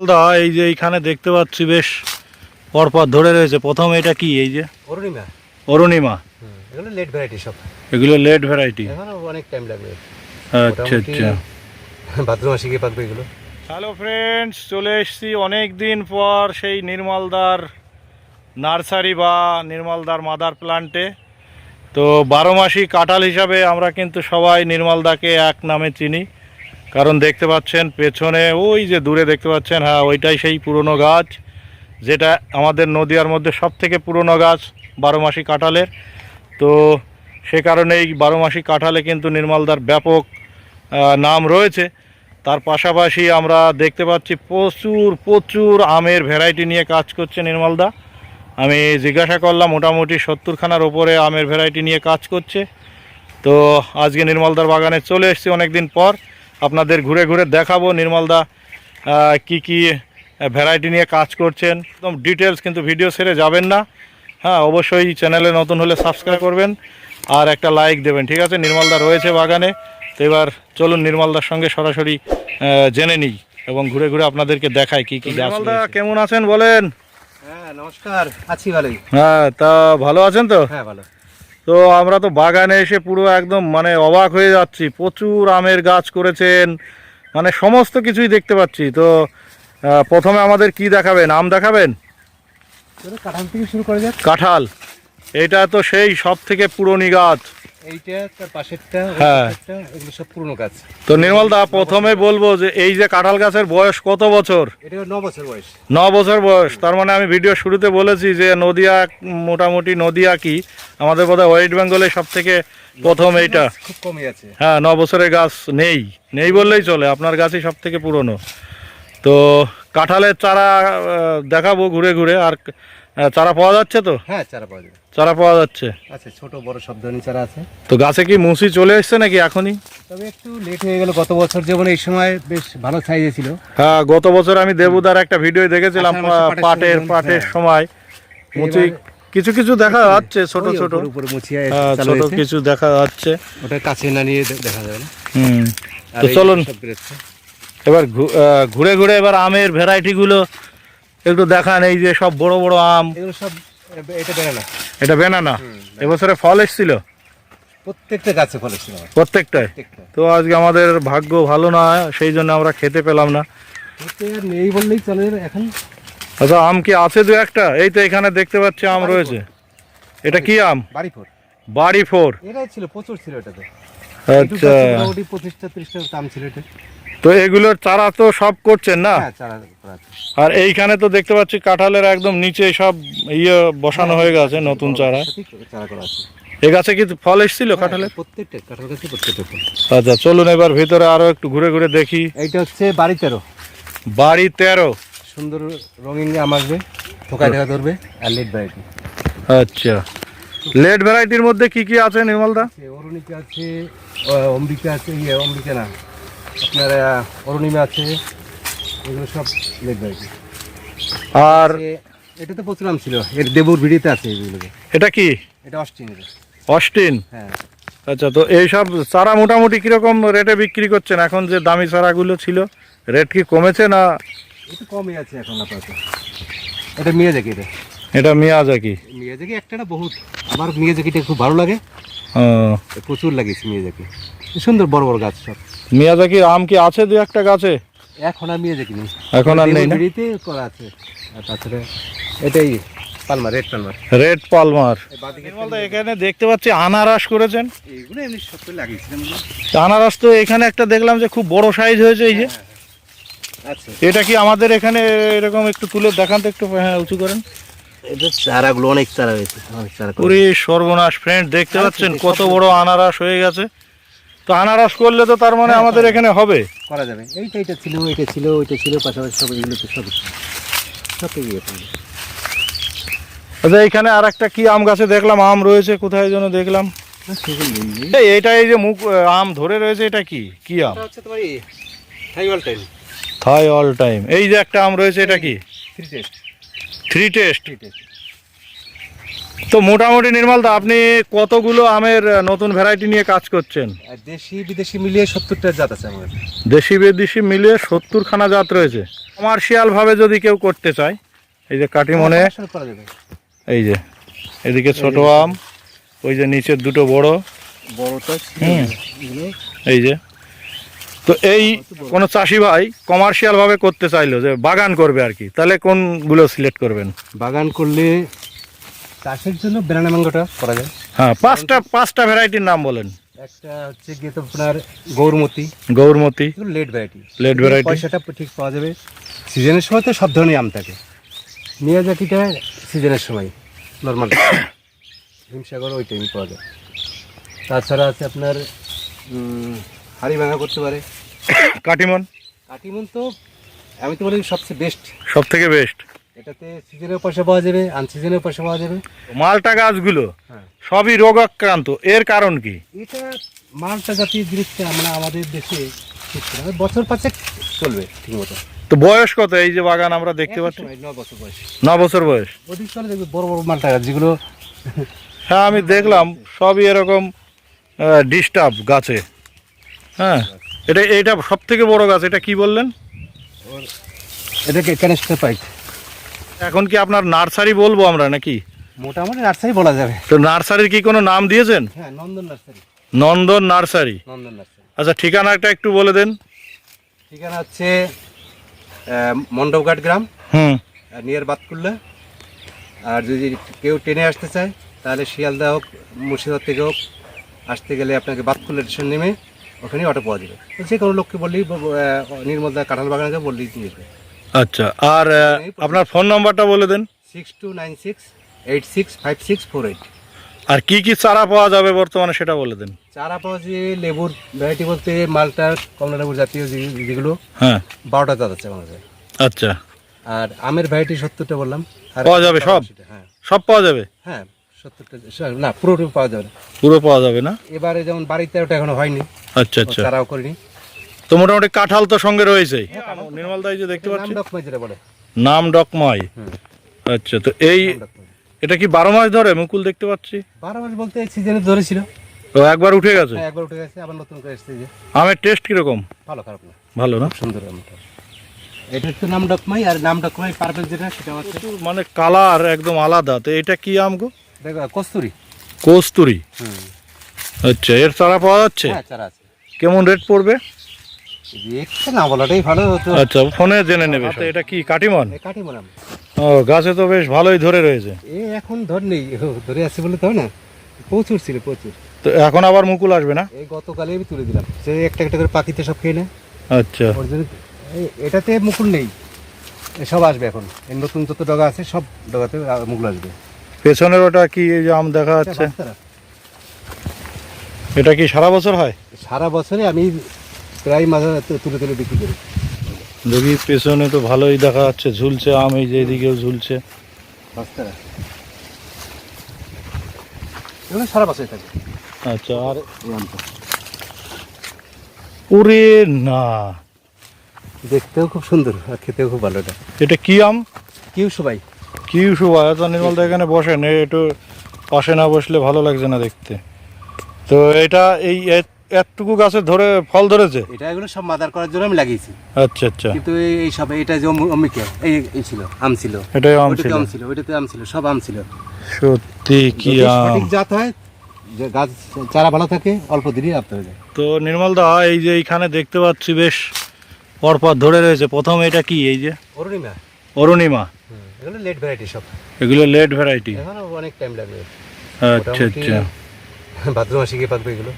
দা এই যে এইখানে দেখতে পাচ্ছি বেশ পরপর ধরে রয়েছে। প্রথম এটা কি এই যে? অরুণিমা। অরুণিমা। এগুলো লেট ভ্যারাইটি সব। এগুলো লেট ভ্যারাইটি এখনও অনেক টাইম লাগবে। আচ্ছা আচ্ছা। ভাদ্র মাসে গিয়ে পাকবে এগুলো। হ্যালো ফ্রেন্ডস চলে এসেছি অনেক দিন পর সেই নির্মলদার নার্সারি বা নির্মলদার মাদার প্লান্টে তো বারো মাসি কাঁঠাল হিসাবে আমরা কিন্তু সবাই নির্মলদাকে এক নামে চিনি। কারণ দেখতে পাচ্ছেন পেছনে ওই যে দূরে দেখতে পাচ্ছেন হ্যাঁ ওইটাই সেই পুরনো গাছ, যেটা আমাদের নদিয়ার মধ্যে সব থেকে পুরনো গাছ বারো মাসি কাঁঠালের। তো সে কারণে এই বারো মাসি কাঁঠালে কিন্তু নির্মলদার ব্যাপক নাম রয়েছে। তার পাশাপাশি আমরা দেখতে পাচ্ছি প্রচুর প্রচুর আমের ভ্যারাইটি নিয়ে কাজ করছে নির্মলদা। আমি জিজ্ঞাসা করলাম, মোটামুটি সত্তরখানার ওপরে আমের ভ্যারাইটি নিয়ে কাজ করছে। তো আজকে নির্মলদার বাগানে চলে এসেছি অনেক দিন পর। আপনাদের ঘুরে ঘুরে দেখাবো। নির্মলদা কি কি ভ্যারাইটি নিয়ে কাজ করছেন। একদম ডিটেলস কিন্তু ভিডিও সেরে যাবেন না। হ্যাঁ অবশ্যই চ্যানেলে নতুন হলে সাবস্ক্রাইব করবেন আর একটা লাইক দেবেন। ঠিক আছে? নির্মলদা রয়েছে বাগানে। তো এবার চলুন নির্মলদার সঙ্গে সরাসরি জেনে নিই এবং ঘুরে ঘুরে আপনাদেরকে দেখাই কি কি নির্মলদা কেমন আছেন বলেন? হ্যাঁ নমস্কার। আছি ভালোই। হ্যাঁ তা ভালো আছেন তো? হ্যাঁ ভালো। তো আমরা তো বাগানে এসে পুরো একদম মানে অবাক হয়ে যাচ্ছি। প্রচুর আমের গাছ করেছেন মানে সমস্ত কিছুই দেখতে পাচ্ছি। তো প্রথমে আমাদের কি দেখাবেন? আম দেখাবেন? কাঁঠাল থেকে শুরু করে যাক। কাঁঠাল এটা তো সেই সব থেকে পুরনি গাছ। এইটা তার পাশেরটা ওই হ্যাঁ। পাশেরটা, এগুলো সব পুরনো গাছ। তো নির্মলদা প্রথমে বলব যে এই যে কাঁঠাল গাছের বয়স কত বছর? এটা ন বছর বয়স। ন বছর বয়স। তার মানে আমি ভিডিও শুরুতে বলেছি যে নদিয়া মোটামুটি নদিয়া কি? আমাদের বোধহয় ওয়েস্ট বেঙ্গলে সব থেকে প্রথম এইটা। খুব কমই আছে। হ্যাঁ ন বছরের গাছ নেই। নেই বললেই চলে আপনার গাছই সব থেকে পুরনো। তো কাঁঠালের চারা দেখাবো ঘুরে ঘুরে। আর চারা পাওয়া যাচ্ছে তো? হ্যাঁ চারা পাওয়া যাবে। চারা পাওয়া যাচ্ছে। আছে ছোট বড় সব ধরনের চারা আছে। তো গাছে কি মুসি চলে এসছে নাকি এখনই? তবে একটু লেট হয়ে গেল গত বছর যেমন এই সময় বেশ ভালো সাইজে ছিল। হ্যাঁ গত বছর আমি দেবুদার একটা ভিডিও দেখেছিলাম পা- পাটের পাটের সময়, হ্যাঁ। মুচি কিছু কিছু দেখা যাচ্ছে ছোট ছোট। উপরে মুছিয়ে হ্যাঁ, ছোট কিছু দেখা যাচ্ছে। ওটা কাছে না নিয়ে দেখা যাবে না। হুম তো চলুন। এবার ঘুরে ঘুরে এবার আমের ভ্যারাইটি গুলো একটু দেখান এই যে সব বড় বড় আম। এগুলো সব এটা বেনানা এবছরে ফল এসেছিল? প্রত্যেকটা গাছে ফল এসেছিল আমার, প্রত্যেকটায়? প্রত্যেকটা তো আজকে আমাদের ভাগ্য ভালো না সেই জন্য আমরা খেতে পেলাম না। নেই বললেই চলে এখন। আচ্ছা আম কি আছে দু একটা? এই তো এখানে দেখতে পাচ্ছি আম রয়েছে। এটা কি আম? বাড়ি ফোর এটাই ছিল প্রচুর ছিল এটাতে। আচ্ছা। মোটামুটি পঁচিশটা ত্রিশটা দাম ছিল এটা তো এগুলোর চারা তো সব করছেন না? হ্যাঁ। আর এইখানে তো দেখতে পাচ্ছি কাঁঠালের একদম নিচে সব ইয়ে বসানো হয়ে গেছে নতুন চারা। এ গাছে কি ফল এসেছিল কাঁঠালের? হ্যাঁ, প্রত্যেকটা কাঁঠাল গাছে প্রত্যেকটা আচ্ছা চলুন এবার ভিতরে আরও একটু ঘুরে ঘুরে দেখি। এইটা হচ্ছে বাড়ি তেরো। বাড়ি তেরো। সুন্দর রঙিন আম আসবে ঠোকায় দেখা ধরবে আর লেট ভ্যারাইটি আচ্ছা। লেট ভ্যারাইটির মধ্যে কি কি আছে নির্মলদা? অরুণিকা আছে অম্বিকা আছে ইয়ে অম্বিকা না আপনার অরুণিমা আছে এগুলো সব ভ্যারাইটি আর এটা তো প্রচুর আম ছিল এর দেবুর ভিডিতে আছে এইগুলো এটা কি? এটা অস্টিন অস্টিন? হ্যাঁ। আচ্ছা তো এইসব চারা মোটামুটি কীরকম রেটে বিক্রি করছেন? এখন যে দামি চারাগুলো ছিল রেট কি কমেছে না? একটু কমই আছে এখন আপাতত। এটা মিয়াজাকি এটা। এটা মিয়াজাকি। মিয়াজাকি একটা না বহুত। আমার মিয়াজাকিটা খুব ভালো লাগে। ও, প্রচুর লাগিয়েছি মিয়াজাকি। সুন্দর বড় বড় গাছ সব। মিয়াজাকির আম কি আছে দু একটা গাছে? এখন আর মিয়াজাকি নেই। এখন আর নেই না? ভিডিতে করা আছে। আর তাছাড়া এটাই palmar red palmar. Red palmar. এখানে দেখতে পাচ্ছি আনারস করেছেন। এইগুলো এমনি সব তো। লাগিয়েছিলাম আনারস তো এখানে একটা দেখলাম যে খুব বড় সাইজ হয়েছে এই যে। আচ্ছা। এটা কি আমাদের এখানে এরকম একটু তুলে দেখান তো একটু হ্যাঁ উঁচু করেন। চারাগুলো অনেক চারা হয়েছে অনেক চারা পুরি সর্বনাশ ফ্রেন্ড দেখতে পাচ্ছেন কত বড় আনারস হয়ে গেছে। তো আনারস করলে তো তার মানে হ্যাঁ, আমাদের। এখানে হবে। করা যাবে। এইটা এটা ছিল এটা ছিল ওইটা ছিল পাশাপাশি সব এগুলো তো সব সব এগিয়ে আচ্ছা এখানে আর একটা কি আম গাছে দেখলাম? আম রয়েছে কোথায় যেন দেখলাম। নেই। এই যে মুখ আম ধরে রয়েছে এটা কি? কি আম? এটা হচ্ছে টাইম। থাই অল টাইম। এই যে একটা আম রয়েছে এটা কি? থ্রি টেস্ট তো মোটামুটি নির্মলদা আপনি কতগুলো আমের নতুন ভ্যারাইটি নিয়ে কাজ করছেন? দেশি বিদেশি মিলিয়ে সত্তরটা জাত আছে আমাদের। দেশি বিদেশি মিলিয়ে সত্তর খানা জাত রয়েছে। কমার্শিয়াল ভাবে যদি কেউ করতে চায় এই যে কাটিমনে এই যে এদিকে ছোট আম ওই যে নিচের দুটো বড়। বড়টা এই যে তো এই কোনো চাষি ভাই কমার্শিয়াল ভাবে করতে চাইলো যে বাগান করবে আর কি তাহলে কোনগুলো সিলেক্ট করবেন? বাগান করলে চাষের জন্য বেনানা ম্যাঙ্গোটা করা যায়। হ্যাঁ পাঁচটা পাঁচটা ভ্যারাইটির নাম বলেন। একটা হচ্ছে গিয়ে তো আপনার Gourmati. Gourmati. Late variety Late variety। পয়সাটা ঠিক পাওয়া যাবে। সিজনের সময় তো সব ধরনের আম থাকে। মিয়াজাকিটা সিজনের সময় নর্মাল হিমসাগর ওই টাইম পাওয়া যায়। তাছাড়া আছে আপনার হাড়ি ভাঙা করতে পারে। কাটিমন? কাটিমন তো আমি তো বলি সবচেয়ে বেস্ট সব থেকে বেস্ট এটাতে সিজনেও পয়সা পাওয়া যাবে আনসিজনেও পয়সা পাওয়া যাবে। মালটা গাছগুলো হ্যাঁ। সবই রোগাক্রান্ত। এর কারণ কি? এটা মালটা জাতীয় জিনিসটা আমরা আমাদের দেশে। বছর পাঁচেক চলবে ঠিক মতো। তো বয়স কত? এই যে বাগান আমরা দেখতে পাচ্ছি। ন বছর বয়স। অধিক চলে দেখবে বড় বড় মালটা গাছ যেগুলো হ্যাঁ আমি দেখলাম সবই এরকম ডিস্টার্ব গাছে। হ্যাঁ। এটা এটা সব থেকে বড় গাছ এটা কি বললেন? এটাকে ক্যানেস্টার পাইপ এখন কি আপনার নার্সারি বলব আমরা নাকি? মোটামুটি নার্সারি বলা যাবে। তো নার্সারির কি কোনো নাম দিয়েছেন? হ্যাঁ Nandan nursery. Nandan nursery. Nandan nursery. আচ্ছা ঠিকানাটা একটু বলে দেন। ঠিকানা হচ্ছে মণ্ডপঘাট গ্রাম হুম। নিয়ার বাতকুল্লা। আর যদি কেউ ট্রেনে আসতে চায় তাহলে শিয়ালদা হোক মুর্শিদাবাদ থেকে হোক আসতে গেলে আপনাকে বাতকুল্লা স্টেশন নেমে ওখানে অটো পাওয়া যাবে। যে কোনো লোককে বললেই নির্মলদা কাঁঠাল বাগানকে বললেই নিয়ে যাবে আচ্ছা আর আপনার ফোন নাম্বারটা বলে দেন। Six two nine six eight six five six four eight. আর কি কি চারা পাওয়া যাবে বর্তমানে সেটা বলে দেন। চারা পাওয়া যে লেবুর ভ্যারাইটি বলতে মালটা কমলা লেবুর জাতীয় যেগুলো হ্যাঁ। বারোটা জাত আছে আমাদের। আচ্ছা। আর আমের ভ্যারাইটি সত্তরটা বললাম। আর পাওয়া যাবে সব? হ্যাঁ। সব পাওয়া যাবে? হ্যাঁ। না পুরোটা পাওয়া যাবে না। পুরো পাওয়া যাবে না? এবারে যেমন বাড়িতে ওটা এখনও হয়নি। আচ্ছা আচ্ছা। করিনি। তো মোটামুটি কাঁঠাল তো সঙ্গে রয়েছে? নির্মল দাই যে দেখতে পাচ্ছি? নাম ডকমাই যেটা বলে। নাম ডকমাই আচ্ছা তো এই এটা কি বারো মাস ধরে মুকুল দেখতে পাচ্ছি? বারো মাস বলতে সিজনে ধরেছিল। তো একবার উঠে গেছে? হ্যাঁ একবার উঠে গেছে আবার নতুন করে এসছে আমের টেস্ট কীরকম? ভালো খারাপ না। ভালো না? সুন্দর আমটা এটা হচ্ছে নাম ডকমাই আর নাম ডকমাই পার্পেল যেটা সেটা হচ্ছে মানে কালার একদম আলাদা। তো এটা কি আম গো? দেখো কস্তুরি। কস্তুরি? হুম। আচ্ছা এর চারা পাওয়া যাচ্ছে? হ্যাঁ চারা আছে। কেমন রেট পড়বে? না বলাটাই ভালো হতো আচ্ছা ফোনে জেনে নেবে এটা কি কাটিমন। ও গাছে তো বেশ ভালোই ধরে রয়েছে। এ এখন ধর নেই। ধরে আছে বলে তো না। প্রচুর ছিল প্রচুর। তো এখন আবার মুকুল আসবে না? এই আমি তুলে দিলাম। সে একটা একটা করে পাখিতে সব খেয়ে নেয়। আচ্ছা। এটাতে মুকুল নেই। সব আসবে এখন। নতুন যত ডগা আছে সব ডগাতে মুকুল আসবে। পেছনের ওটা কি এই যে আম দেখা যাচ্ছে? এটা কি সারা বছর হয়? সারা বছরে আমি প্রায় মাঝে তুলে তুলে বিক্রি করি। দেখি পেছনে তো ভালোই দেখা যাচ্ছে ঝুলছে আম এই যে এদিকেও ঝুলছে। সারা বছরে থাকে। আচ্ছা আর। ওরে না। দেখতেও খুব সুন্দর আর খেতেও খুব ভালো এটা। এটা কি আম? কেউ সবাই কি শুভা এত নির্মল দা এখানে বসেন একটু পাশে না বসলে ভালো লাগছে না দেখতে। তো এটা এই এত- এতটুকু গাছে ধরে ফল ধরেছে? এটা এগুলো সব মাদার করার জন্য আমি লাগিয়েছি। আচ্ছা আচ্ছা। কিন্তু এই- সব এটা যে অমি- অমিকা এই এই ছিল আম ছিল। এটাই আম ছিল। আম ছিল ওইটাতে আম ছিল সব আম ছিল। সত্যি কি আম। সঠিক জাত হয় যে গাছ চারা ভালো থাকে অল্প দিনই আপতে হয়ে যায়। তো নির্মল দা এই যে এইখানে দেখতে পাচ্ছি বেশ পরপর ধরে রয়েছে। প্রথম এটা কি এই যে? অরুণিমা। অরুণিমা। এগুলো লেট ভ্যারাইটি সব। এগুলো লেট ভ্যারাইটি এখনও অনেক টাইম লাগবে আচ্ছা আচ্ছা। ভাদ্র মাসে গিয়ে পাকবে এগুলো।